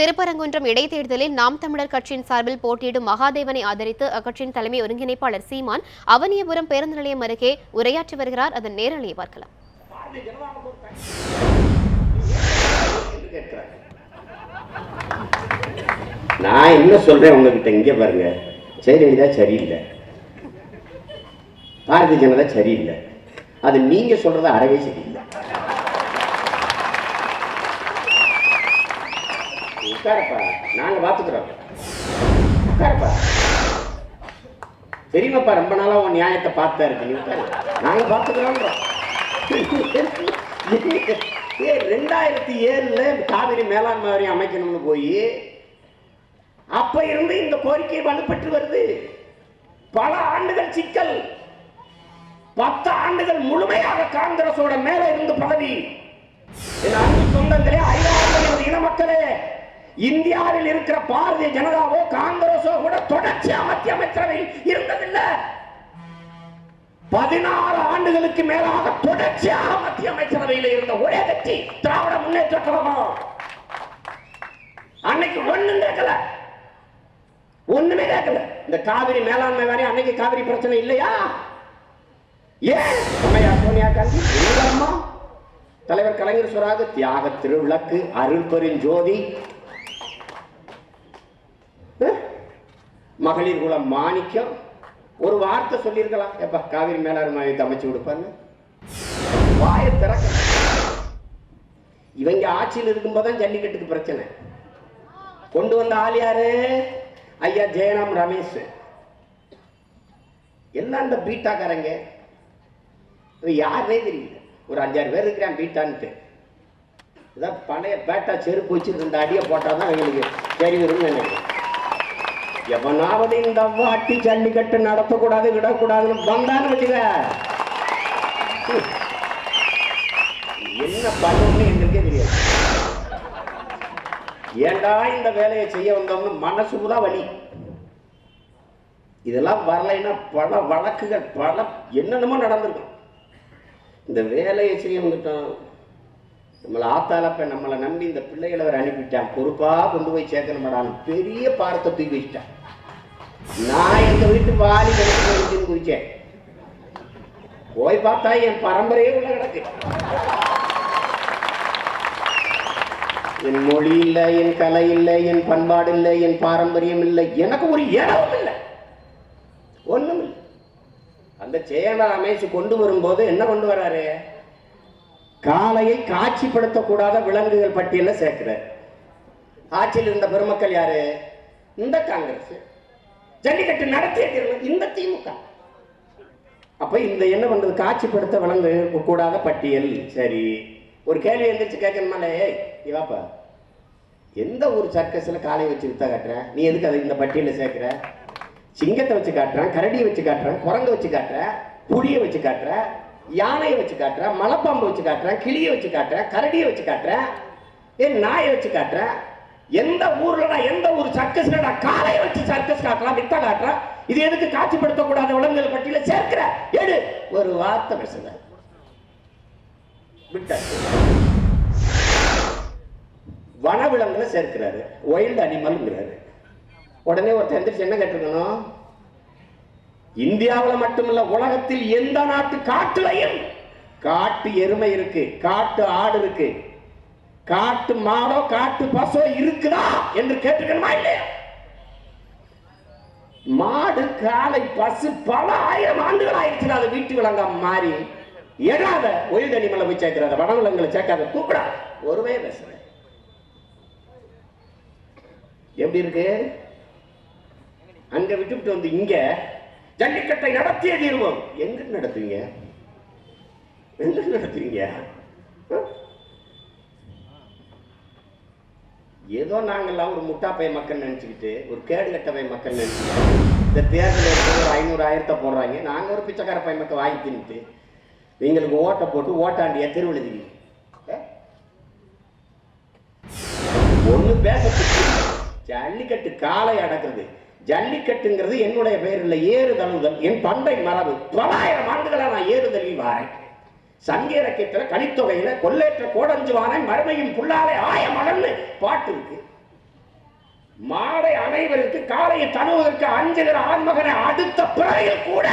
திருப்பரங்குன்றம் இடைத்தேர்தலில் நாம் தமிழர் கட்சியின் சார்பில் போட்டியிடும் மகாதேவனை ஆதரித்து அக்கட்சியின் தலைமை ஒருங்கிணைப்பாளர் சீமான் அவனியபுரம் பேருந்து நிலையம் அருகே உரையாற்றி வருகிறார். அதன் நேரலையை பார்க்கலாம். நான் என்ன சொல்றேன் உங்ககிட்ட? இங்க பாருங்க. ஜெயலலிதா சரியில்லை. பாரதிய ஜனதா சரியில்லை. அது நீங்க சொல்றது அறவே சரியில்லை. உட்காரப்பா. நாங்க பார்த்துக்குறோம் உட்காரப்பா. தெரியுமாப்பா ரொம்ப நாளா உன் நியாயத்தை பார்த்தா இருக்கு. நீ உட்காரு. நாங்க பாத்துக்கிறோம் ஏ ரெண்டாயிரத்தி ஏழுல காவிரி மேலாண்மை வாரியம் அமைக்கணும்னு போய் அப்ப இருந்து இந்த கோரிக்கை வலுப்பெற்று வருது. பல ஆண்டுகள் சிக்கல். பத்து ஆண்டுகள் முழுமையாக காங்கிரஸோட மேல இருந்து பதவி. சொந்தங்களே ஐயாயிரம் இன மக்களே இந்தியாவில் இருக்கிற பாரதிய ஜனதாவோ காங்கிரஸோ கூட தொடர்ச்சியா மத்திய அமைச்சரவையில் இருந்ததில்லை. பதினாறு ஆண்டுகளுக்கு மேலாக தொடர்ச்சியாக மத்திய அமைச்சரவையில் இருந்த ஒரே கட்சி திராவிட முன்னேற்ற கழகம். அன்னைக்கு ஒண்ணும் கேட்கல. ஒண்ணுமே கேட்கல. இந்த காவிரி மேலாண்மை வாரியம் அன்னைக்கு காவிரி பிரச்சனை இல்லையா? ஏன்? சோனியா காந்தி தலைவர் கலைஞர் சொராக தியாக திருவிளக்கு அருள் பெருஞ்சோதி மகளிர் குலம் மாணிக்கம். ஒரு வார்த்தை சொல்லியிருக்கலாம். எப்ப காவிரி மேலாண்மை மாதிரி அமைச்சு கொடுப்பான்னு வாய திறக்க. இவங்க ஆட்சியில் இருக்கும்போது ஜல்லிக்கட்டுக்கு பிரச்சனை. கொண்டு வந்த ஆள் யாரு? ஐயா ஜெயராம் ரமேஷ். எல்லாம் இந்த பீட்டாக்காரங்க. இவன் யாருனே தெரியல. ஒரு அஞ்சாறு பேர் இருக்கிறான் பீட்டான்ட்டு. இதான் பழைய பேட்டா செருப்பு வச்சுருந்த அடியை போட்டால் தான் எங்களுக்கு சரி நினைக்கிறேன். எவனாவது இந்த வாட்டி ஜல்லிக்கட்டு நடத்தக்கூடாது விடக்கூடாதுன்னு வந்தான்னு வச்சுக்க. என்ன பண்ணணும்னு எங்களுக்கே தெரியாது. ஏன்டா இந்த வேலையை செய்ய வந்தோம்னு மனசுதான் வலி. இதெல்லாம் வரலைன்னா பல வழக்குகள் பல என்னென்னமோ நடந்திருக்கும். இந்த வேலையை செய்ய வந்துட்டோம். நம்மளை ஆத்தாலப்ப நம்மளை நம்பி இந்த பிள்ளைகளை அவர் அனுப்பிட்டான். பொறுப்பாக கொண்டு போய் சேர்க்கணுமாடான்னு பெரிய பாரத்தை தூக்கி வச்சிட்டான். நான் எங்க வீட்டு வாலி கிடக்கு குதிச்சேன். போய் பார்த்தா என் பரம்பரையே உள்ள கிடக்கு. என் மொழி இல்லை என் கலை இல்லை என் பண்பாடு இல்லை என் பாரம்பரியம் இல்லை. எனக்கு ஒரு இடமும் இல்லை. ஒண்ணும் இல்லை. அந்த சேனா அமைச்சு கொண்டு வரும்போது என்ன கொண்டு வராரு? காளையை காட்சிப்படுத்தக்கூடாத விலங்குகள் பட்டியலில் சேர்க்கிறார். ஆட்சியில் இருந்த பெருமக்கள் யாரு? இந்த காங்கிரஸ். ஜல்லிக்கட்டு நடத்திய தீர்வு இந்த திமுக. அப்ப இந்த என்ன பண்றது? காட்சிப்படுத்த விலங்கு கூடாத பட்டியல். சரி. ஒரு கேள்வி எந்திரிச்சு கேட்கணுமாலே? இவாப்பா எந்த ஒரு சர்க்கஸில் காலை வச்சு வித்தா காட்டுறேன் நீ எதுக்கு அதை இந்த பட்டியலில் சேர்க்குற? சிங்கத்தை வச்சு காட்டுறேன் கரடியை வச்சு காட்டுறேன் குரங்கை வச்சு காட்டுறேன் புளியை வச்சு காட்டுறேன் யானையை வச்சு காட்டுறேன் மலைப்பாம்பை வச்சு காட்டுறேன் கிளியை வச்சு காட்டுறேன் கரடியை வச்சு காட்டுறேன் ஏன் நாயை வச்சு காட்டுறேன் எந்த ஊர்லடா எந்த ஊர் சர்க்கஸ்லடா காலை வச்சு சர்க்கஸ் காட்டுறான் வித்த காட்டுறான் இது எதுக்கு காட்சிப்படுத்தக்கூடாத? விலங்குகள் பட்டியல சேர்க்கிற. எடு. ஒரு வார்த்தை பேசுங்க. விட்டாச்சு வனவிலங்குல சேர்க்கிறாரு. வைல்டு அனிமல்ங்கிறாரு உடனே ஒருத்தர் எந்திரிச்சு என்ன கேட்டிருக்கணும்? இந்தியாவில் மட்டுமல்ல உலகத்தில் எந்த நாட்டு காட்டுலையும் காட்டு எருமை இருக்கு காட்டு ஆடு இருக்கு காட்டு மாடோ காட்டு பசோ இருக்குதா என்று கேட்டுக்கணுமா இல்லையா? மாடு காலை பசு பல ஆயிரம் ஆண்டுகள் ஆயிடுச்சு அது வீட்டு விலங்கா மாறி. எடாத ஒயில் அனிமலை போய் சேர்க்கிறாத வனவிலங்களை சேர்க்காத கூப்பிடாத ஒருவே பேசுறேன். எப்படி இருக்கு? அங்க விட்டுவிட்டு வந்து இங்க ஜல்லிக்கட்டை நடத்திய தீர்வோம். எங்க நடத்துவீங்க? எங்க நடத்துவீங்க? ஏதோ நாங்கெல்லாம் ஒரு முட்டாப்பை மக்கள் நினச்சிக்கிட்டு ஒரு கேடு கட்டவை மக்கள் நினச்சிக்கிட்டு இந்த தேர்தல் எடுத்து ஒரு ஐநூறு ஆயிரத்தை போடுறாங்க. நாங்கள் ஒரு பிச்சைக்கார பை மக்கள் வாங்கி தின்னுட்டு எங்களுக்கு ஓட்டை போட்டு ஓட்டாண்டியா திருவிழுதி ஒன்று பேசத்துக்கு ஜல்லிக்கட்டு காலை அடக்குறது. ஜல்லிக்கட்டுங்கிறது என்னுடைய பெயரில் ஏறுதழுதல் ஏறு தழுவுதல் என் பண்டை மரபு. தொள்ளாயிரம் ஆண்டுகளாக நான் ஏறுதலில் வாரேன். சங்க இலக்கியத்துல கலித்தொகையில கொள்ளேற்ற கோடஞ்சுவானை மறுமையும் புள்ளாலே ஆய மகன்னு பாட்டு இருக்கு. மாடை அனைவருக்கு காலையை தனுவதற்கு அஞ்சுகிற ஆண்மகனை அடுத்த பிறையில் கூட